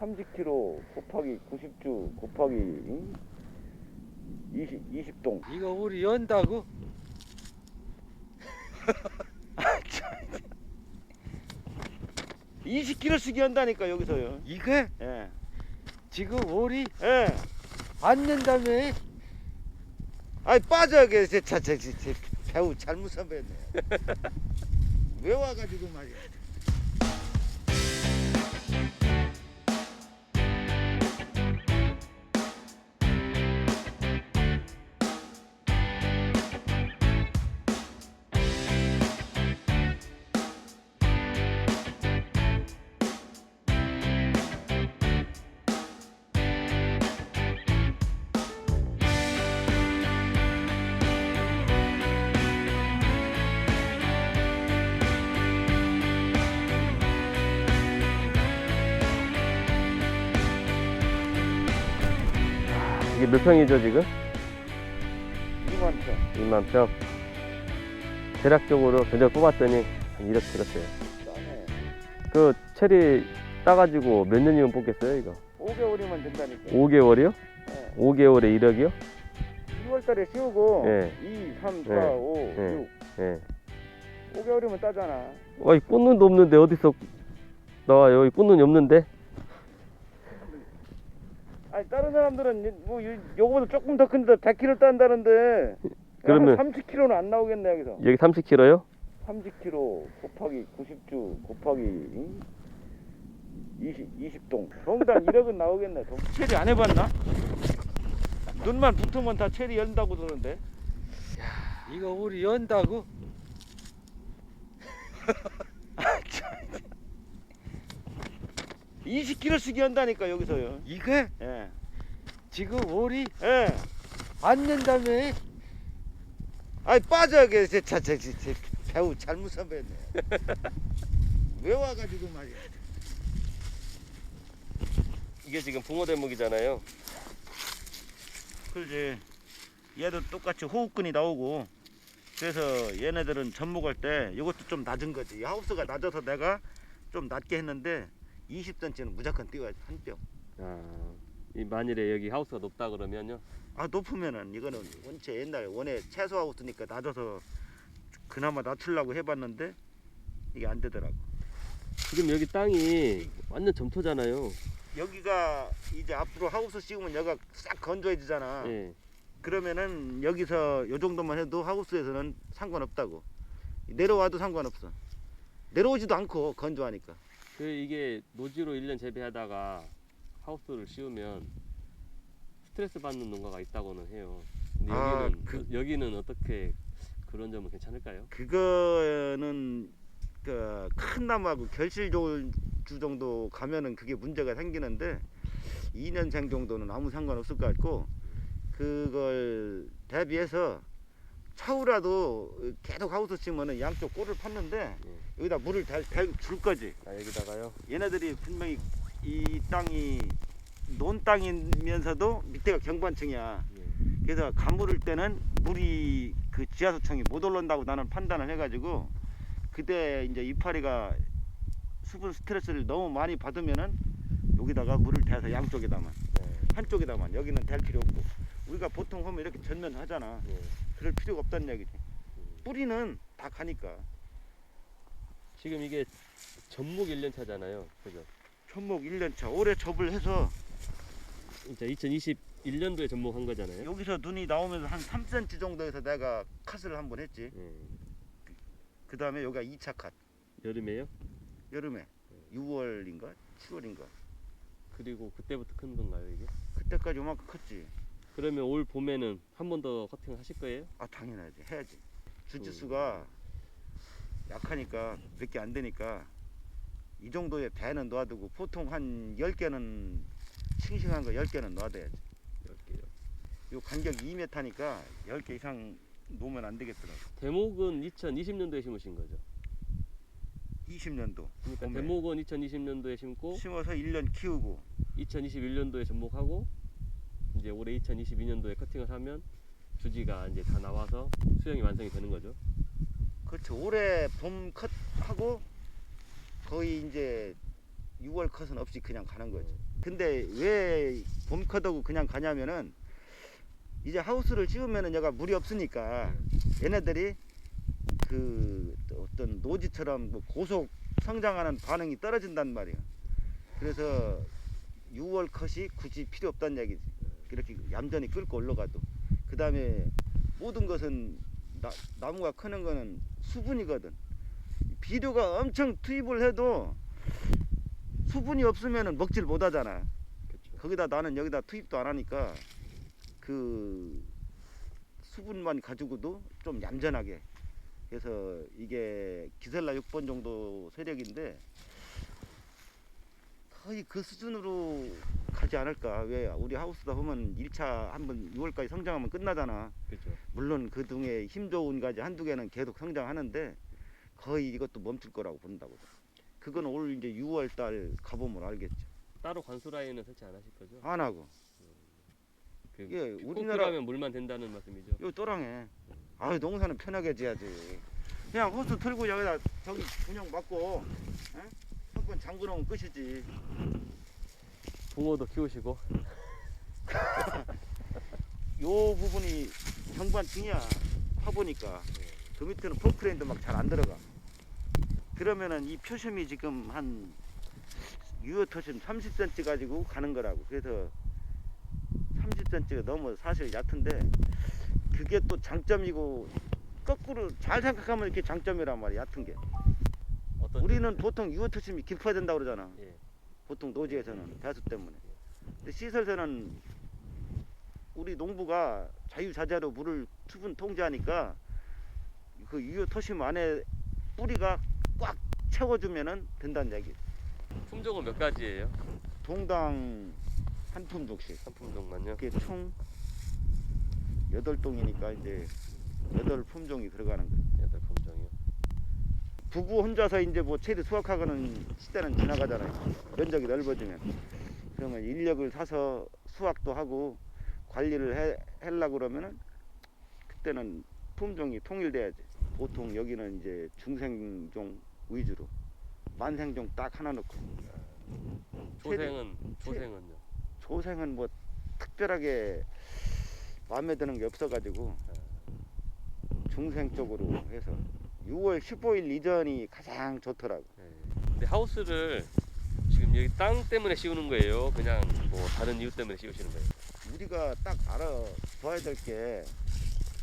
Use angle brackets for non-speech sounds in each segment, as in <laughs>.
30kg 곱하기 90주 곱하기 응? 20 20동. 이거 우리 연다고? <laughs> 20kg씩 연다니까 여기서요. 이거 예. 지금 우리 예. 안 nen다며? 아이 빠져 계제 자제 제, 제 배우 잘못 선배네. <laughs> 왜 와가지고 말이야. 몇 평이죠 지금? 2만 평. 2만 평. 대략적으로 전적 뽑았더니 한 이렇게 들었어요. 싸네. 그 체리 따가지고 몇 년이면 뽑겠어요 이거? 5개월이면 된다니까. 5개월이요? 예. 5개월에 1억이요? 2월달에 씌우고 예. 2, 3, 4, 예. 5, 예. 예. 6. 5개월이면 따잖아. 어이 꽃눈도 없는데 어디서 나와요? 여기 꽃눈이 없는데? 아니 다른 사람들은 뭐 요- 요거보다 조금 더 큰데 100kg 딴다는데 그러면- 30kg는 안 나오겠네 여기서. 여기 30kg요? 30kg 곱하기 90주 곱하기 응? 20 20동. 동당 1억은 나오겠네. 동. <laughs> 체리 안 해봤나? 눈만 붙으면 다 체리 연다고 그러는데. 이거 우리 연다고? <laughs> 20kg씩 연다니까 여기서요. 이거 예. 지금 우리 예. 안 nen다며? 아이 빠져 계제 자제 제, 제 배우 잘못 선배네. <laughs> 왜 와가지고 말이야. 이게 지금 붕어 대목이잖아요. 그지. 얘도 똑같이 호흡근이 나오고 그래서 얘네들은 접목할 때 이것도 좀 낮은 거지. 이 하우스가 낮아서 내가 좀 낮게 했는데 20cm는 무조건 띄워야지 한 뼘. 아, 이 만일에 여기 하우스가 높다 그러면요. 아 높으면은 이거는 원체 옛날에 원에 채소 하우스니까 낮아서 그나마 낮추려고 해봤는데 이게 안 되더라고. 지금 여기 땅이 완전 점토잖아요. 여기가 이제 앞으로 하우스 씌우면 여기가 싹 건조해지잖아. 예. 그러면은 여기서 요 정도만 해도 하우스에서는 상관없다고. 내려와도 상관없어. 내려오지도 않고 건조하니까. 그 이게 노지로 1년 재배하다가 하우스를 씌우면 스트레스 받는 농가가 있다고는 해요. 근데 아, 여기는 그- 여기는 어떻게 그런 점은 괜찮을까요? 그거는 그 큰 나무하고 결실주 정도 가면은 그게 문제가 생기는데 2년생 정도는 아무 상관없을 것 같고 그걸 대비해서 차후라도 계속 하우스 치면은 양쪽 꼴을 팠는데 여기다 물을 달, 달, 줄 거지. 아 여기다가요. 얘네들이 분명히 이 땅이 논 땅이면서도 밑에가 경관층이야. 예. 그래서 가물을 때는 물이 그 지하수청이 못 올라온다고 나는 판단을 해가지고 그때 이제 이파리가 수분 스트레스를 너무 많이 받으면은 여기다가 물을 대서 양쪽에다만 네. 한쪽에다만 여기는 댈 필요 없고 우리가 보통 하면 이렇게 전면 하잖아 예. 그럴 필요가 없다는 얘기지 뿌리는 다 가니까 지금 이게 전목 1년 차잖아요. 그죠? 천목 1년차 올해 접을 해서 진짜 2021년도에 전목한 거잖아요. 여기서 눈이 나오면서 한 3cm 정도에서 내가 컷을 한 번 했지 예. 그 다음에 여기가 2차 컷 여름에요? 여름에 6월인가 7월인가 그리고 그때부터 큰 건가요 이게? 그때까지 요만큼 컸지 그러면 올 봄에는 한 번 더 커팅을 하실 거예요? 아 당연하지 해야지 주짓수가 약하니까 몇 개 안 되니까 이 정도의 배는 놔두고 보통 한 10개는 싱싱한 거 10개는 놔둬야지 10개요. 요 간격이 2m니까 10개 이상 놓으면 안 되겠더라고 대목은 2020년도에 심으신 거죠? 20년도 그러니까 봄에. 대목은 2020년도에 심고 심어서 1년 키우고 2021년도에 접목하고 이제 올해 2022년도에 커팅을 하면 주지가 이제 다 나와서 수영이 완성이 되는 거죠. 그렇죠 올해 봄 컷하고 거의 이제 6월 컷은 없이 그냥 가는 거지. 근데 왜 봄 컷하고 그냥 가냐면은 이제 하우스를 씌우면은 얘가 물이 없으니까 얘네들이 그 어떤 노지처럼 뭐 고속 성장하는 반응이 떨어진단 말이야. 그래서 6월 컷이 굳이 필요 없다는 얘기지. 이렇게 얌전히 끌고 올라가도. 그 다음에 모든 것은 나, 나무가 크는 거는 수분이거든. 비료가 엄청 투입을 해도 수분이 없으면 먹질 못하잖아. 그렇죠. 거기다 나는 여기다 투입도 안 하니까 그 수분만 가지고도 좀 얌전하게 그래서 이게 기셀라 6번 정도 세력인데 거의 그 수준으로 가지 않을까 왜 우리 하우스다 보면 1차 한번 6월까지 성장하면 끝나잖아 그렇죠. 물론 그 중에 힘 좋은 가지 한두 개는 계속 성장하는데 거의 이것도 멈출 거라고 본다고 그건 올 이제 6월 달 가보면 알겠죠 따로 관수 라인은 설치 안 하실 거죠? 안 하고 그 예, 꼭 우리나라 필요하면 물만 된다는 말씀이죠. 요 또랑해. 아 농사는 편하게 지어야지. 그냥 호수 틀고 여기다 저기 분양 맞고, 에? 한번 잠그놓으면 끝이지. 붕어도 키우시고. <laughs> 요 부분이 경관층이야. 파보니까 그 밑에는 폼크레인도 막 잘 안 들어가. 그러면은 이 표심이 지금 한 유효토심 30cm 가지고 가는 거라고. 그래서 30cm가 너무 사실 얕은데 그게 또 장점이고 거꾸로 잘 생각하면 이렇게 장점이란 말이야 얕은 게. 우리는 보통 유효토심이 깊어야 된다고 그러잖아. 예. 보통 노지에서는 배수 때문에. 근데 시설에서는 우리 농부가 자유자재로 물을 수분 통제하니까 그 유효 토심 안에 뿌리가 꽉 채워주면은 된다는 얘기. 품종은 몇 가지예요? 동당 한 품종씩. 한 품종만요. 그게 총 여덟 동이니까 이제 여덟 품종이 들어가는 거예요. 여덟. 부부 혼자서 이제 뭐 체리 수확하고는 시대는 지나가잖아요. 면적이 넓어지면. 그러면 인력을 사서 수확도 하고 관리를 해, 하려고 그러면은 그때는 품종이 통일돼야지. 보통 여기는 이제 중생종 위주로 만생종 딱 하나 넣고 초생은 초생은요. 조생은 뭐 특별하게 마음에 드는 게 없어가지고 중생 쪽으로 해서 6월 15일 이전이 가장 좋더라고. 네. 근데 하우스를 지금 여기 땅 때문에 씌우는 거예요. 그냥 뭐 다른 이유 때문에 씌우시는 거예요. 우리가 딱 알아봐야 될 게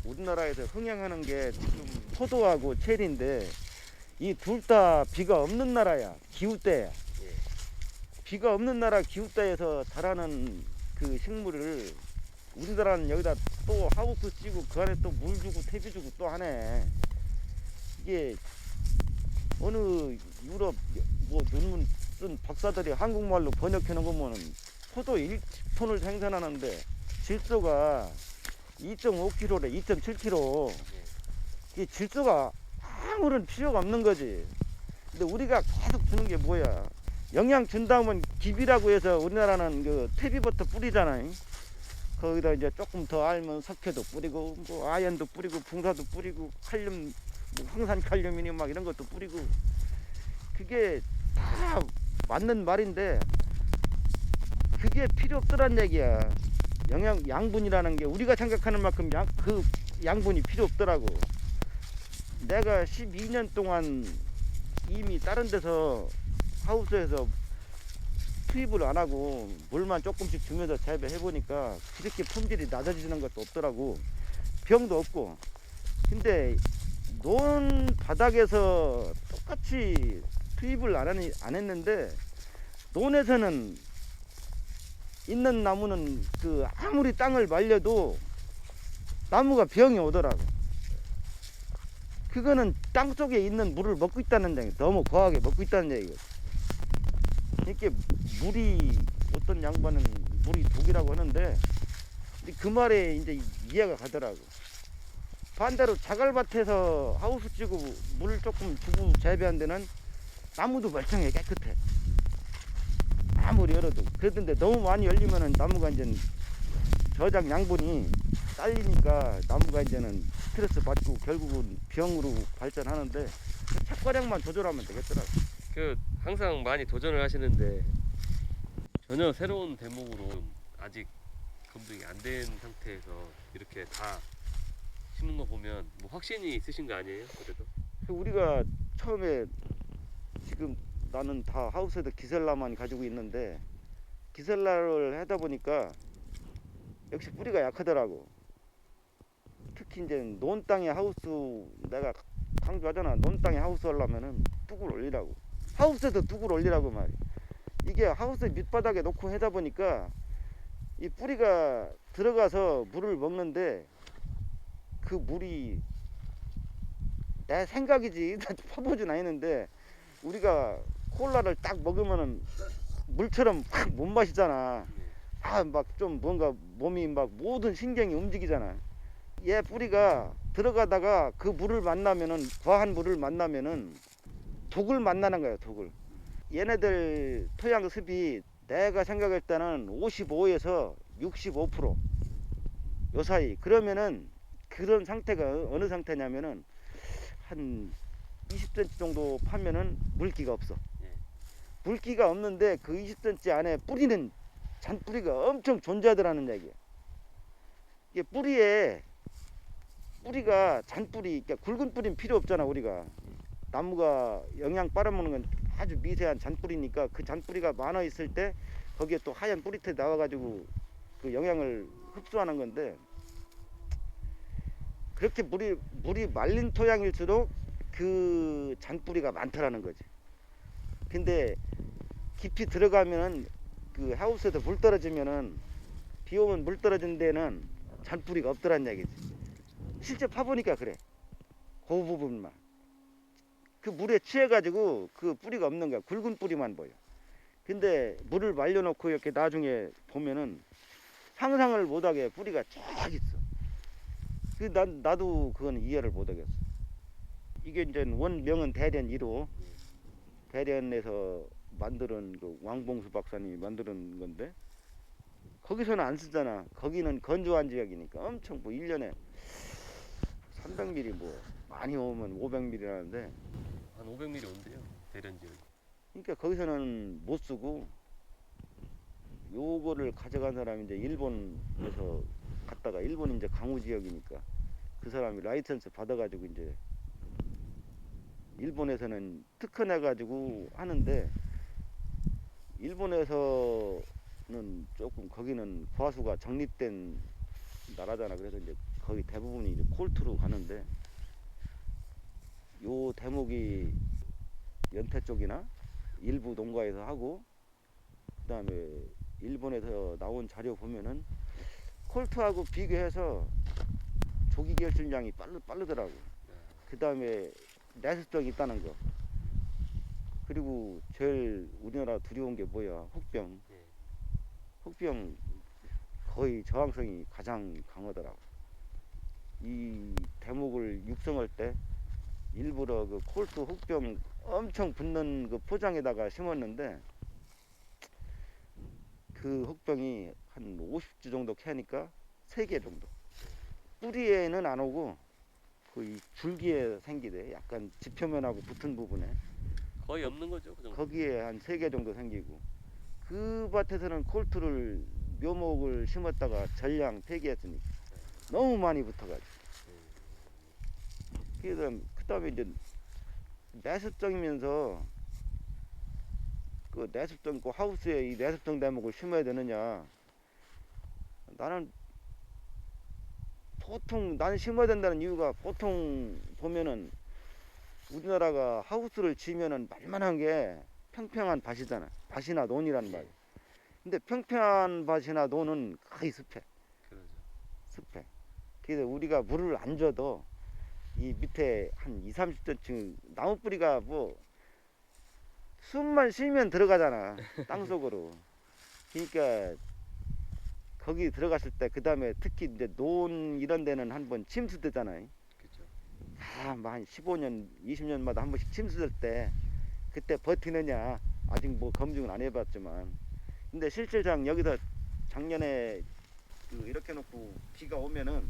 우리나라에서 흥행하는 게 지금 포도하고 체리인데 이 둘 다 비가 없는 나라야 기후대야 예. 비가 없는 나라 기후대에서 자라는 그 식물을 우리나라는 여기다 또 하우스 찌고 그 안에 또 물 주고 퇴비 주고 또 하네 이게 어느 유럽 뭐 논문 쓴 박사들이 한국말로 번역해 놓은 거 보면은 포도 1톤을 생산하는데 질소가 2.5kg래 2.7kg 이 질소가 아무런 필요가 없는 거지. 근데 우리가 계속 주는 게 뭐야? 영양 준 다음은 기비라고 해서 우리나라는 그 퇴비부터 뿌리잖아요. 거기다 이제 조금 더 알면 석회도 뿌리고 뭐 아연도 뿌리고 붕사도 뿌리고 칼륨 뭐 황산 칼륨이니 막 이런 것도 뿌리고 그게 다 맞는 말인데 그게 필요 없더란 얘기야. 영양 양분이라는 게 우리가 생각하는 만큼 양, 그 양분이 필요 없더라고. 내가 12년 동안 이미 다른 데서 하우스에서 투입을 안 하고 물만 조금씩 주면서 재배해 보니까 그렇게 품질이 낮아지는 것도 없더라고. 병도 없고. 근데 논 바닥에서 똑같이 투입을 안, 하니, 안 했는데 논에서는 있는 나무는 그 아무리 땅을 말려도 나무가 병이 오더라고. 그거는 땅 속에 있는 물을 먹고 있다는 얘기, 너무 과하게 먹고 있다는 얘기거든. 이렇게 물이 어떤 양반은 물이 독이라고 하는데 그 말에 이제 이해가 가더라고. 반대로 자갈밭에서 하우스 찌고 물 조금 주고 재배한 데는 나무도 멀쩡해 깨끗해. 아무리 열어도 그런데 너무 많이 열리면은 나무가 이제 저장 양분이 딸리니까 나무가 이제는 스트레스 받고 결국은 병으로 발전하는데 그 착과량만 조절하면 되겠더라고. 그 항상 많이 도전을 하시는데 전혀 새로운 대목으로 아직 검증이 안 된 상태에서 이렇게 다 심는 거 보면 뭐 확신이 있으신 거 아니에요? 그래도 우리가 처음에 지금 나는 다 하우스에다 기셀라만 가지고 있는데 기셀라를 하다 보니까 역시 뿌리가 약하더라고. 특히 이제 논 땅에 하우스 내가 강조하잖아. 논 땅에 하우스 하려면은 뚝을 올리라고. 하우스에도 뚝을 올리라고 말이야. 이게 하우스 밑바닥에 놓고 하다 보니까 이 뿌리가 들어가서 물을 먹는데 그 물이 내 생각이지 <laughs> 파보진 않았는데 우리가 콜라를 딱 먹으면은 물처럼 확 못 마시잖아. 아 막 좀 뭔가 몸이 막 모든 신경이 움직이잖아. 얘 뿌리가 들어가다가 그 물을 만나면은 과한 물을 만나면은 독을 만나는 거야 독을. 얘네들 토양 습이 내가 생각할 때는 55에서 65%요 사이. 그러면은 그런 상태가 어느 상태냐면은 한 20cm 정도 파면은 물기가 없어. 예. 물기가 없는데 그 20cm 안에 뿌리는 잔뿌리가 엄청 존재하더라는 얘기야. 이게 뿌리에 뿌리가 잔뿌리, 그러니까 굵은 뿌리는 필요 없잖아 우리가. 나무가 영양 빨아먹는 건 아주 미세한 잔뿌리니까 그 잔뿌리가 많아 있을 때 거기에 또 하얀 뿌리털이 나와가지고 그 영양을 흡수하는 건데 그렇게 물이 물이 말린 토양일수록 그 잔뿌리가 많더라는 거지. 근데 깊이 들어가면은 그 하우스에서 물 떨어지면은 비 오면 물 떨어진 데는 잔뿌리가 없더란 얘기지. 실제 파보니까 그래. 그 부분만. 그 물에 취해가지고 그 뿌리가 없는 거야. 굵은 뿌리만 보여. 근데 물을 말려놓고 이렇게 나중에 보면은 상상을 못하게 뿌리가 쫙 있어. 그난 나도 그건 이해를 못 하겠어. 이게 이제 원명은 대련 1호 대련에서 만드는 그 왕봉수 박사님이 만드는 건데 거기서는 안 쓰잖아. 거기는 건조한 지역이니까 엄청 뭐 1년에 300ml 뭐 많이 오면 500ml라는데 한 500ml 온대요 대련 지역. 그러니까 거기서는 못 쓰고 요거를 가져간 사람이 이제 일본에서 갔다가 일본 이제 강우 지역이니까 그 사람이 라이선스 받아가지고 이제 일본에서는 특허내 가지고 하는데 일본에서는 조금 거기는 과수가 정립된 나라잖아. 그래서 이제 거의 대부분이 이제 콜트로 가는데 요 대목이 연태 쪽이나 일부 농가에서 하고 그 다음에 일본에서 나온 자료 보면은 콜트하고 비교해서 조기 결실량이 빠르 빠르더라고. 그 다음에 내수성이 있다는 거. 그리고 제일 우리나라 두려운 게 뭐야? 혹병. 예. 혹병 거의 저항성이 가장 강하더라고. 이 대목을 육성할 때 일부러 그 콜트 혹병 엄청 붙는 그 포장에다가 심었는데 그 혹병이 한 50주 정도 캐니까 3개 정도. 뿌리에는 안 오고 그이 줄기에 생기대. 약간 지표면하고 붙은 부분에 거의 없는 거죠 그 정도. 거기에 한 3개 정도 생기고 그 밭에서는 콜트를 묘목을 심었다가 전량 폐기했으니까 너무 많이 붙어가지고 그다음 그다음에 이제 내습성이면서 그 내습성 그 하우스에 이 내습성 대목을 심어야 되느냐 나는 보통 나는 심어야 된다는 이유가 보통 보면은 우리나라가 하우스를 지면은 말만한 게 평평한 밭이잖아 밭이나 논이란 말이야 근데 평평한 밭이나 논은 거의 습해 그러죠. 습해. 그래서 우리가 물을 안 줘도 이 밑에 한 2, 30cm 나무 뿌리가 뭐 숨만 쉬면 들어가잖아. 땅 속으로. 그러니까 거기 들어갔을 때 그 다음에 특히 이제 논 이런 데는 한 번 침수되잖아요. 그렇죠. 아, 뭐 한 15년, 20년마다 한 번씩 침수될 때 그때 버티느냐 아직 뭐 검증은 안 해봤지만 근데 실질상 여기서 작년에 그 이렇게 놓고 비가 오면은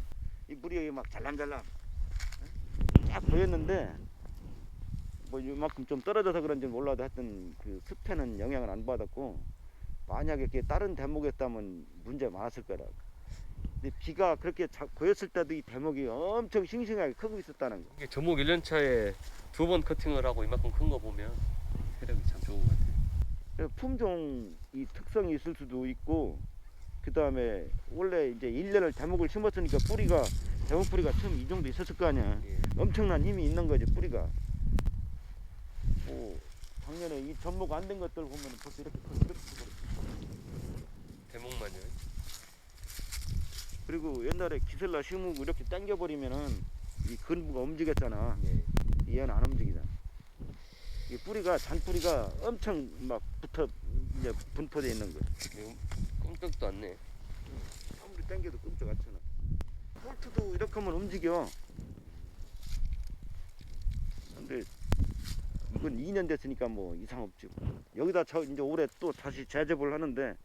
이 물이 막 잘람잘람 쫙 보였는데 뭐 이만큼 좀 떨어져서 그런지 몰라도 하여튼 그 습해는 영향을 안 받았고 만약에 이렇게 다른 대목이었다면 문제 많았을 거라고. 근데 비가 그렇게 자, 고였을 때도 이 대목이 엄청 싱싱하게 크고 있었다는 거. 이게 조목 1년 차에 두 번 커팅을 하고 이만큼 큰 거 보면 세력이 참 좋은 것 같아요. 그래서 품종 이 특성이 있을 수도 있고 그 다음에 원래 이제 1년을 대목을 심었으니까 뿌리가 대목 뿌리가 처음 이 정도 있었을 거 아니야. 예. 엄청난 힘이 있는 거지 뿌리가. 뭐 작년에 이 전목 안 된 것들 보면 벌써 이렇게 커, 이렇게 커. 대목만요. 그리고 옛날에 기슬라 심으고 이렇게 당겨버리면은 이 근부가 움직였잖아. 예. 얘는 안 움직이잖아. 이 뿌리가 잔뿌리가 엄청 막 붙어 이제 분포돼 있는 거야. 이거 꼼짝도 않네. 아무리 당겨도 끔찍 않잖아. 폴트도 이렇게 하면 움직여. 근데 이건 2년 됐으니까 뭐 이상 없지. 뭐. 여기다 저 이제 올해 또 다시 재접을 하는데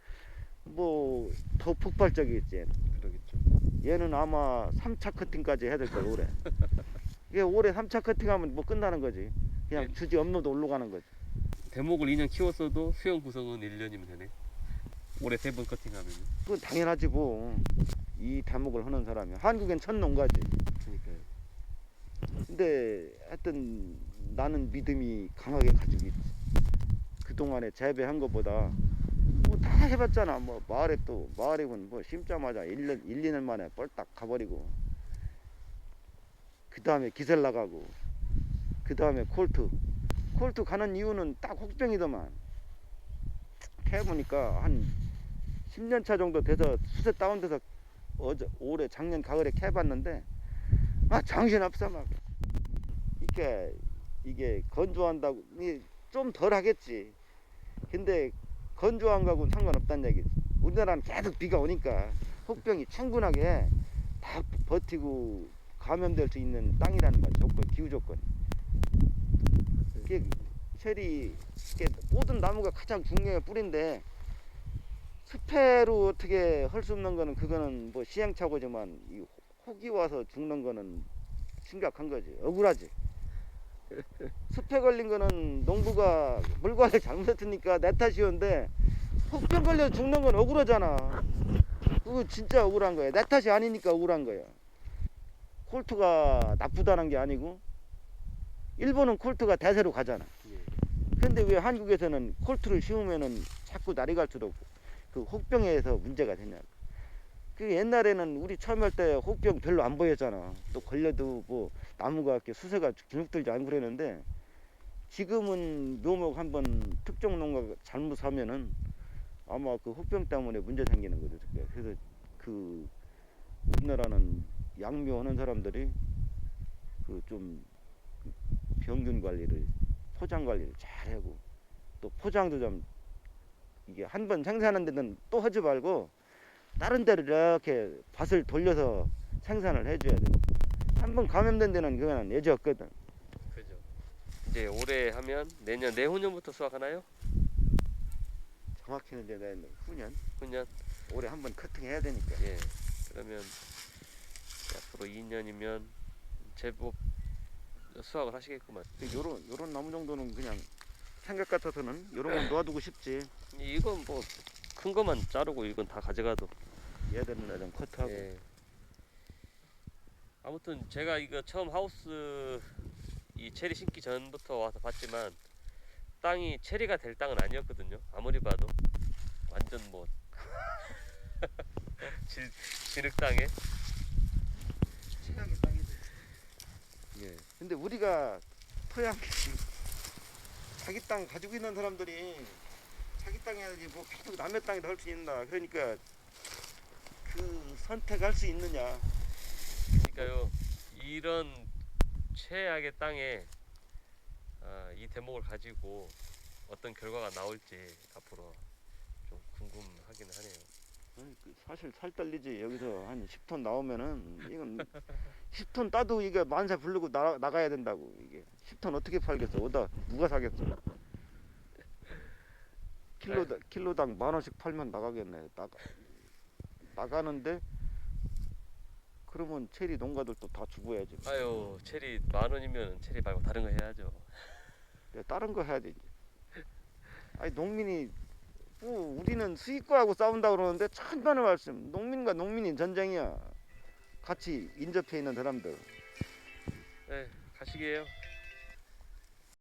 뭐 더 폭발적이겠지. 그러겠죠. 얘는 아마 3차 커팅까지 해야 될 거야 올해. <laughs> 이게 올해 3차 커팅하면 뭐 끝나는 거지. 그냥 예. 주지 업로드 올라가는 거지. 대목을 2년 키웠어도 수영 구성은 1년이면 되네. 올해 세 번 커팅하면. 그건 당연하지 뭐. 이 대목을 하는 사람이 한국엔 첫 농가지. 그러니까요. 근데 하여튼 나는 믿음이 강하게 가지고 있지. 그동안에 재배한 것보다 뭐다 해봤잖아. 뭐 마을에 또 마을이군. 뭐 심자마자 1년 1, 2년 만에 뻘딱 가버리고. 그 다음에 기셀 나가고. 그 다음에 콜트. 콜트 가는 이유는 딱 혹병이더만. 해보니까 한 10년 차 정도 돼서 수세 다운돼서 어제 올해 작년 가을에 캐봤는데 아 정신 없어 막. 이게 이게 건조한다고 좀 덜 하겠지. 근데 건조한 거하고는 상관없다는 얘기지. 우리나라는 계속 비가 오니까 혹병이 충분하게 다 버티고 감염될 수 있는 땅이라는 거야 조건 기후 조건. 체리 모든 나무가 가장 중요한 뿌리인데 습해로 어떻게 할 수 없는 거는 그거는 뭐 시행착오지만 이 혹이 와서 죽는 거는 심각한 거지. 억울하지 습해 걸린 거는 농부가 물 관리 <laughs> 잘못했으니까 내 탓이었는데 혹병 걸려 죽는 건 억울하잖아 그거 진짜 억울한 거야 내 탓이 아니니까 억울한 거야 콜트가 나쁘다는 게 아니고 일본은 콜트가 대세로 가잖아 예. 근데 왜 한국에서는 콜트를 심으면은 자꾸 날이 갈수록 그 혹병에서 문제가 되냐고. 그 옛날에는 우리 처음 할 때 혹병 별로 안 보였잖아. 또 걸려도 뭐 나무가 이렇게 수세가 주눅들지 않고 그랬는데 지금은 묘목 한번 특정 농가 잘못 하면은 아마 그 혹병 때문에 문제 생기는 거죠. 그래서 그 우리나라는 양묘 하는 사람들이 그 좀 병균 관리를 포장 관리를 잘 하고 또 포장도 좀 이게 한 번 생산한 데는 또 하지 말고 다른 데를 이렇게 밭을 돌려서 생산을 해줘야 돼. 한번 감염된 데는 그거는 예지 없거든. 그죠. 이제 올해 하면 내년 내후년부터 수확하나요? 정확히는 이제 내년 후년 후년. 올해 한번 커팅해야 되니까. 예. 그러면 앞으로 2년이면 제법 수확을 하시겠구만. 요런 요런 나무 정도는 그냥 생각 같아서는 요런 건 <laughs> 놓아두고 싶지. 이건 뭐큰 거만 자르고 이건 다 가져가도. 얘들은 좀 커트하고. 예. 아무튼 제가 이거 처음 하우스 이 체리 심기 전부터 와서 봤지만 땅이 체리가 될 땅은 아니었거든요. 아무리 봐도 완전 뭐 <laughs> 질, 진흙 땅에. 최악의 땅이지. 예. 근데 우리가 토양 자기 땅 가지고 있는 사람들이 자기 땅에 해야지 뭐 계속 남의 땅에다 할 수 있나. 그러니까 그 선택할 수 있느냐. 그러니까요 이런 최악의 땅에 아, 이 대목을 가지고 어떤 결과가 나올지 앞으로 좀 궁금하기는 하네요. 아니, 그 사실 살 떨리지. 여기서 한 10톤 나오면은 이건 10톤 따도 이게 만세 부르고 나, 나가야 된다고. 이게 10톤 어떻게 팔겠어? 오다 누가 사겠어? 킬로당 킬로당 만 원씩 팔면 나가겠네. 나가 나가는데 그러면 체리 농가들도 다 죽어야지. 아유 체리 만 원이면 체리 말고 다른 거 해야죠. 내가 다른 거 해야 되지. 아니 농민이 뭐 우리는 수익과하고 싸운다 그러는데 천만의 말씀. 농민과 농민이 전쟁이야. 같이 인접해 있는 사람들. 네, 가시게요.